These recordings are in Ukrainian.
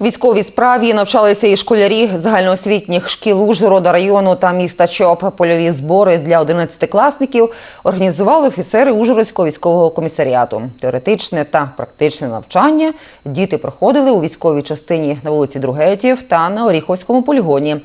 Військовій справі навчалися і школярі загальноосвітніх шкіл Ужгорода району та міста Чоп. Польові збори для 11-класників організували офіцери Ужгородського військового комісаріату. Теоретичне та практичне навчання діти проходили у військовій частині на вулиці Другетів та на Оріховському полігоні.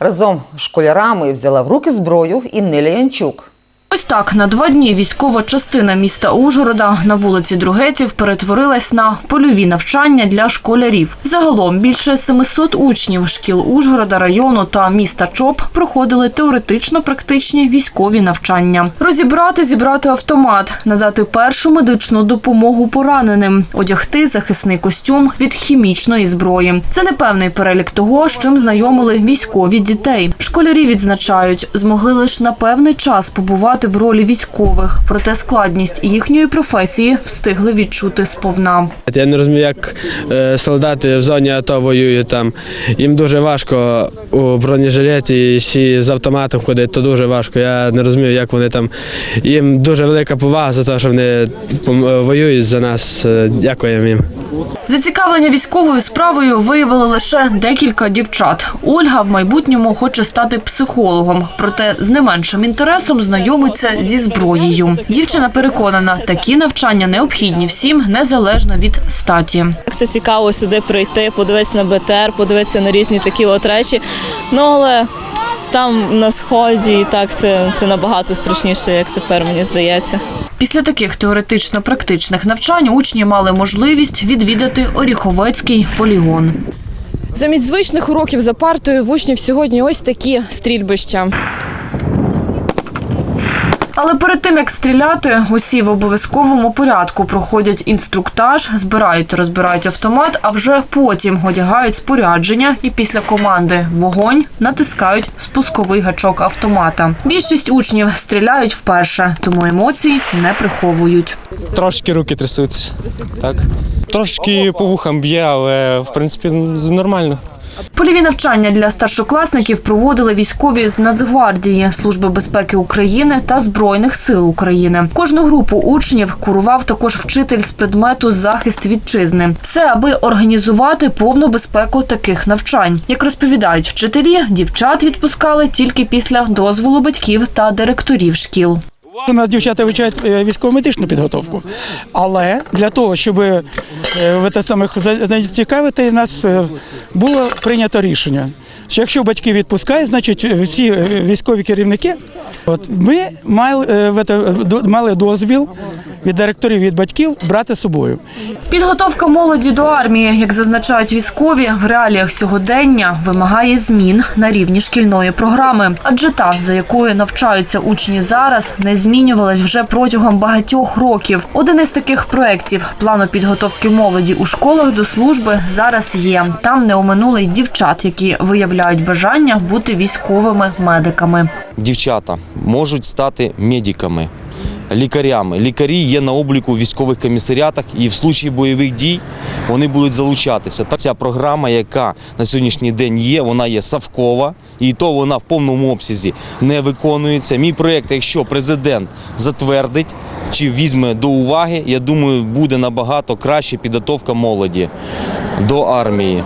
Разом з школярами взяла в руки зброю і Янчук. Ось так на два дні військова частина міста Ужгорода на вулиці Другетів перетворилась на польові навчання для школярів. Загалом більше 700 учнів шкіл Ужгорода району та міста Чоп проходили теоретично-практичні військові навчання. Розібрати, зібрати автомат, надати першу медичну допомогу пораненим, одягти захисний костюм від хімічної зброї. Це не певний перелік того, з чим знайомили військові дітей. Школярі відзначають, змогли лише на певний час побувати в ролі військових, проте складність їхньої професії встигли відчути сповна. Я не розумію, як е, солдати в зоні АТО воюють там. Їм дуже важко у бронежилеті ще з автоматом ходити, то дуже важко. Я не розумію, як вони там. Їм дуже велика повага за те, що вони воюють за нас. Е, Дякуємо їм. Зацікавлення військовою справою виявили лише декілька дівчат. Ольга в майбутньому хоче стати психологом, проте з не меншим інтересом знайомиться зі зброєю. Дівчина переконана, такі навчання необхідні всім, незалежно від статі. Це цікаво сюди прийти, подивитися на БТР, подивитися на різні такі от речі. Ну але там на сході і так це, це набагато страшніше, як тепер мені здається. Після таких теоретично-практичних навчань учні мали можливість відвідати Оріховецький полігон. Замість звичних уроків за партою в учнів сьогодні ось такі стрільбища. Але перед тим як стріляти, усі в обов'язковому порядку проходять інструктаж, збирають розбирають автомат, а вже потім одягають спорядження і після команди вогонь натискають спусковий гачок автомата. Більшість учнів стріляють вперше, тому емоцій не приховують. Трошки руки трясуться. Так. Трошки по вухам б'є, але в принципі нормально. Польові навчання для старшокласників проводили військові з Нацгвардії, Служби безпеки України та Збройних сил України. Кожну групу учнів курував також вчитель з предмету захист вітчизни. Все аби організувати повну безпеку таких навчань. Як розповідають вчителі, дівчат відпускали тільки після дозволу батьків та директорів шкіл. У нас дівчата вивчають е, військово-медичну підготовку, але для того, щоб е, в те саме зацікавити, зацікавити, в нас е, було прийнято рішення, що якщо батьки відпускають, значить е, всі військові керівники, от ми мали, мали дозвіл від директорів від батьків брати з собою. Підготовка молоді до армії, як зазначають військові, в реаліях сьогодення вимагає змін на рівні шкільної програми, адже та, за якою навчаються учні зараз, не змінювалась вже протягом багатьох років. Один із таких проєктів плану підготовки молоді у школах до служби зараз є. Там не оминули й дівчат, які виявляють бажання бути військовими медиками. дівчата можуть стати медиками, лікарями. Лікарі є на обліку в військових комісаріатах і в случаї бойових дій вони будуть залучатися. Та ця програма, яка на сьогоднішній день є, вона є савкова, і то вона в повному обсязі не виконується. Мій проєкт, якщо президент затвердить чи візьме до уваги, я думаю, буде набагато краще підготовка молоді до армії.